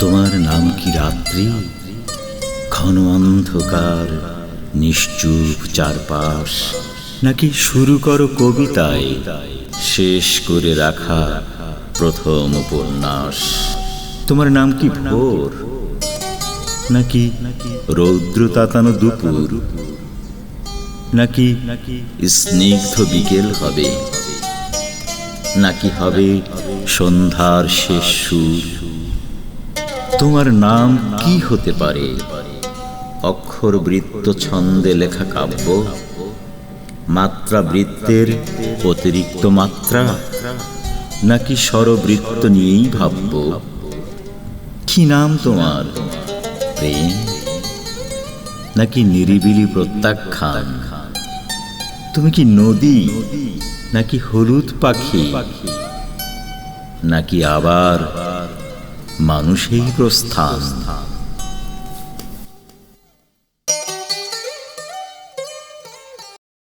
তোমার নাম কি রাত্রি? ঘন অন্ধকার, নিশ্চুপ চারপাশ, নাকি শুরু করো কবিতায়, শেষ করে রাখা প্রথম উপন্যাস? তোমার নাম কি ভোর? নাকি রৌদ্র তাতানো দুপুর? নাকি স্নিগ্ধ বিকেল হবে? নাকি হবে সন্ধ্যার শেষ সুর? তোমার নাম কি হতে পারে? অক্ষর বৃত্ত ছন্দে লেখা কাব্য, মাত্রা বৃত্তের অতিরিক্ত মাত্রা? নাকি স্বরবৃত্ত নিয়েই ভাবব? কি নাম তোমার? প্রেম? নাকি নিরিবিলি প্রত্যাখ্যান? তুমি কি নদী? নাকি হলুদ পাখি? নাকি আবার মানুষেই প্রস্থান।